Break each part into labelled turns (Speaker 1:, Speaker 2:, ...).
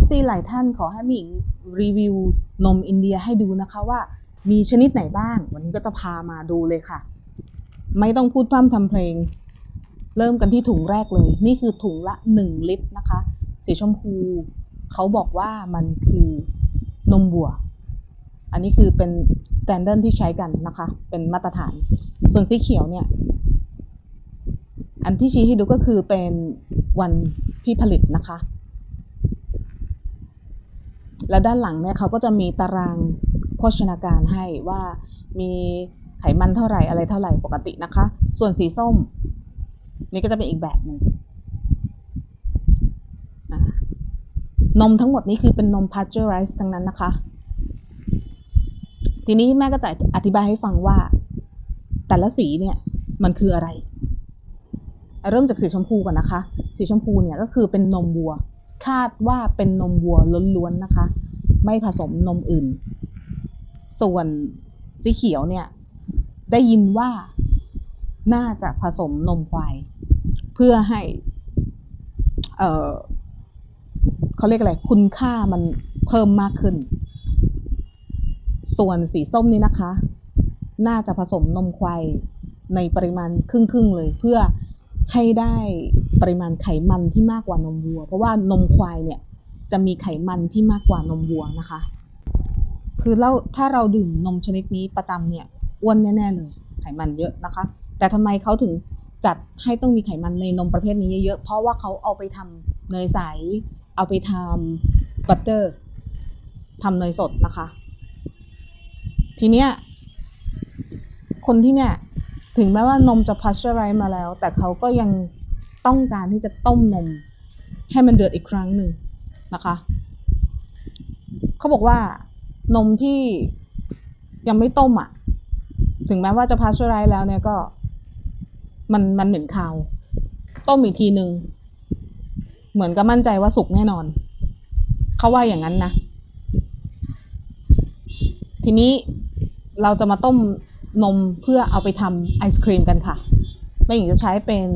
Speaker 1: FC หลายท่านขอให้หมิงรีวิวนมอินเดียให้ดูนะคะว่ามีชนิดไหนบ้าง วันนี้ก็จะพามาดูเลยค่ะ ไม่ต้องพูดพร่ำทำเพลง เริ่มกันที่ถุงแรกเลย นี่คือถุงละ 1 ลิตรนะคะ สีชมพู เขาบอกว่ามันคือนมวัว อันนี้คือเป็นสแตนดาร์ดที่ใช้กันนะคะ เป็นมาตรฐาน ส่วนสีเขียวเนี่ย อันที่ชี้ให้ดูก็คือเป็นวันที่ผลิตนะคะ และด้านหลังเนี่ยเขาก็จะมีตารางโภชนาการให้ว่ามีไขมันเท่าไหร่อะไรเท่าไหร่ปกตินะคะ ส่วนสีส้ม นี่ก็จะเป็นอีกแบบหนึ่งนมทั้งหมดนี้คือเป็นนม pasteurized ทั้งนั้นนะคะ ทีนี้แม่ก็จะอธิบายให้ฟังว่า แต่ละสีเนี่ยมันคืออะไร เริ่มจากสีชมพูก่อนนะคะ สีชมพูเนี่ยก็คือเป็นนมวัว คาดว่าเป็นนมวัวล้วนๆนะคะ ไม่ผสมนมอื่น ส่วนสีเขียวเนี่ย ได้ยินว่าน่าจะผสมนมควาย เพื่อให้ เออเขาเรียกอะไร คุณค่ามันเพิ่มมากขึ้น ส่วนสีส้มนี่นะคะ น่าจะผสมนมควายในปริมาณครึ่งๆเลยเพื่อ ให้ได้ปริมาณไขมันที่มากกว่านมวัว เพราะว่านมควายเนี่ยจะมีไขมันที่มากกว่านมวัวนะคะ คือเราถ้าเราดื่มนมชนิดนี้ประจำเนี่ยอ้วนแน่ๆเลยไขมันเยอะนะคะ แต่ทำไมเขาถึงจัดให้ต้องมีไขมันในนมประเภทนี้เยอะๆเพราะว่าเขาเอาไปทำเนยใส เอาไปทำบัตเตอร์ทำเนยสดนะคะ ทีเนี้ยคนที่เนี่ย ถึงแม้ว่านมจะพัชเจอไรมาแล้ว แต่เขาก็ยังต้องการที่จะต้มนม ให้มันเดือดอีกครั้งหนึ่งนะคะ เขาบอกว่านมที่ยังไม่ต้มอะ ถึงแม้ว่าจะพัชเจอไรแล้วเนี่ยก็ มันมันเหม็นคาว ต้มอีกทีหนึ่งเหมือนกับมั่นใจว่าสุกแน่นอน เขาว่าอย่างนั้นนะ ทีนี้เราจะมาต้ม นมเพื่อเอาไปทำไอศครีมกันค่ะแม่หญิงจะใช้เป็น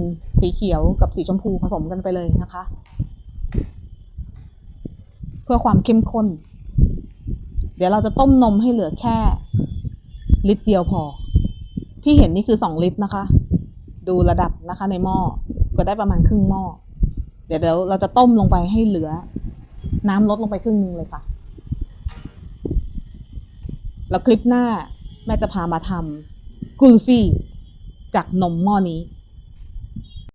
Speaker 1: สีเขียวกับสีชมพูผสมกันไปเลยนะคะ เพื่อความเข้มข้น เดี๋ยวเราจะต้มนมให้เหลือแค่ ลิตรเดียวพอ ที่เห็นนี่คือสองลิตรนะคะ ดูระดับนะคะในหม้อก็ได้ประมาณครึ่งหม้อเดี๋ยวเดี๋ยวเราจะต้มลงไปให้เหลือ น้ำลดลงไปครึ่งนึงเลยค่ะ แล้วคลิปหน้า แม่จะพามาทำกุลฟี่จากนมหม้อนี้